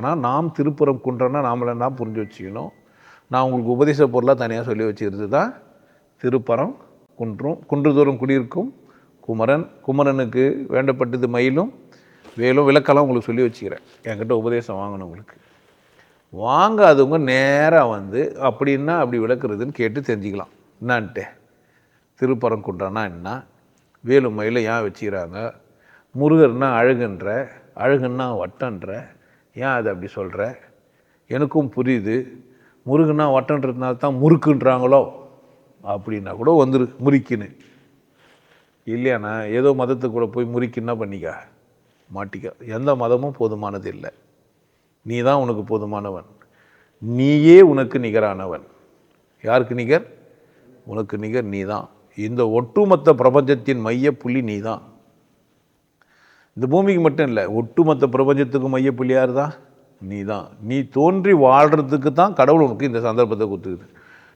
ஆனால் நாம் திருப்புறம் குன்றன்னா நாமளை தான் புரிஞ்சு வச்சுக்கணும்? நான் உங்களுக்கு உபதேச பொருளாக தனியாக சொல்லி வச்சுக்கிறது தான் திருப்பரம் குன்றும் குன்றுதோறும் குடியிருக்கும். குமரன் குமரனுக்கு வேண்டப்பட்டது மயிலும் வேலும் விளக்கெல்லாம் உங்களுக்கு சொல்லி வச்சுக்கிறேன். என்கிட்ட உபதேசம் வாங்கணும் உங்களுக்கு. வாங்காதவங்க நேராக வந்து அப்படின்னா அப்படி விளக்குறதுன்னு கேட்டு தெரிஞ்சுக்கலாம். என்னான்ட்டு? திருப்பரங்குன்றம்னா என்ன? வேலு மயிலை ஏன் வச்சுக்கிறாங்க? முருகர்னா அழகுன்ற அழகுன்னா வட்டன்ற ஏன் அதை அப்படி சொல்கிற எனக்கும் புரியுது. முருகனா வட்டன்றதுனால தான் முறுக்குன்றாங்களோ? அப்படின்னா கூட வந்துரு முறிக்குன்னு. இல்லையாண்ணா ஏதோ மதத்துக்கு கூட போய் முறிக்குன்னா பண்ணிக்க? மாட்டிக்க. எந்த மதமும் போதுமானது இல்லை. நீ தான் உனக்கு போதுமானவன். நீயே உனக்கு நிகரானவன். யாருக்கு நிகர்? உனக்கு நிகர் நீ தான். இந்த ஒட்டுமொத்த பிரபஞ்சத்தின் மைய புள்ளி நீ தான். இந்த பூமிக்கு மட்டும் இல்லை ஒட்டுமொத்த பிரபஞ்சத்துக்கு மைய தான். நீ தான் நீ தோன்றி வாழ்கிறதுக்கு தான் கடவுள் உனக்கு இந்த சந்தர்ப்பத்தை கொடுத்துக்குது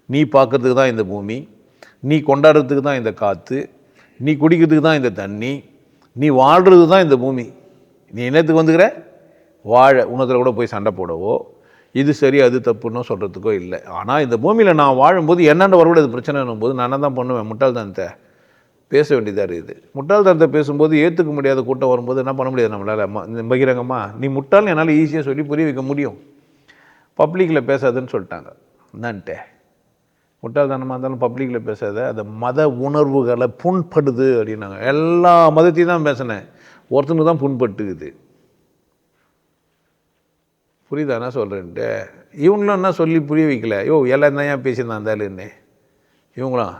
நீ பார்க்கறதுக்கு தான் இந்த பூமி. நீ கொண்டாடுறதுக்கு தான் இந்த காற்று நீ குடிக்கிறதுக்கு தான் இந்த தண்ணி. நீ வாழ்கிறது தான் இந்த பூமி. நீ என்னத்துக்கு வந்துக்கிற? வாழ. உணத்தில் கூட போய் சண்டை போடவோ? இது சரி அது தப்புன்னு சொல்கிறதுக்கோ இல்லை. ஆனால் இந்த பூமியில் நான் வாழும்போது என்னென்ன வரவிட இது பிரச்சனை போது நான் தான் பண்ணுவேன். முட்டாள்தனத்தை. பேச வேண்டியதாக இருக்குது. முட்டாள்தனத்தை பேசும்போது ஏற்றுக்க முடியாத கூட்டம் வரும்போது என்ன பண்ண முடியாது நம்மளால்? பகிரங்கம்மா நீ முட்டாள் என்னால் ஈஸியாக சொல்லி புரிய வைக்க முடியும். பப்ளிக்கில் பேசாதுன்னு சொல்லிட்டாங்க. என்னான்ட்டே முட்டாள்தனமாக இருந்தாலும் பப்ளிக்கில் பேசாத அந்த மத உணர்வுகளை புண்படுது அப்படின்னாங்க. எல்லா மதத்தையும் தான் பேசினேன். ஒருத்தனுக்கு தான் புண்பட்டுக்குது. புரியுதா? என்ன சொல்கிறேன்ட்டு இவங்களும் என்ன சொல்லி புரிய வைக்கல? யோ எல்லாம் தான் ஏன் பேசியிருந்தான் இருந்தாலுன்னு இவங்களாம்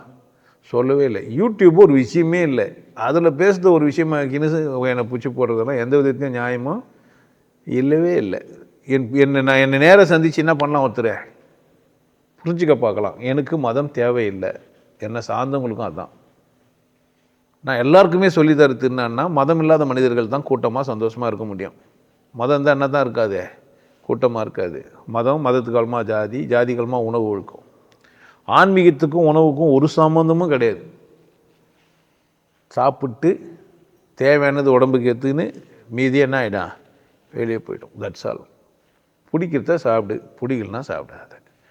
சொல்லவே இல்லை. யூடியூப் ஒரு விஷயமே இல்லை. அதில் பேசுகிற ஒரு விஷயமா கிணசு என்னை பிடிச்சி போடுறதெல்லாம் எந்த விதத்தையும் நியாயமோ இல்லவே இல்லை. என் என்னை நான் என்னை நேராக சந்திச்சு என்ன பண்ணலாம் ஒருத்தரை? புரிஞ்சுக்க பார்க்கலாம். எனக்கு மதம் தேவையில்லை. என்னை சார்ந்தவங்களுக்கும் அதுதான் நான் எல்லாருக்குமே சொல்லி தரது என்னன்னா மதம் இல்லாத மனிதர்கள் தான் கூட்டமாக சந்தோஷமாக இருக்க முடியும். மதம் தான் என்ன தான் இருக்காது? கூட்டமாக இருக்காது. மதம் மதத்துக்காலமா ஜாதி ஜாதிகளமாக உணவு ஒழுக்கம். ஆன்மீகத்துக்கும் உணவுக்கும் ஒரு சம்மந்தமும் கிடையாது. சாப்பிட்டு தேவையானது உடம்புக்கு எடுத்துன்னு மீதி என்ன ஆகிடும் வெளியே போயிடும். தட்ஸ் ஆல் பிடிக்கிறத சாப்பிடு. பிடிக்கலனா சாப்பிடாத.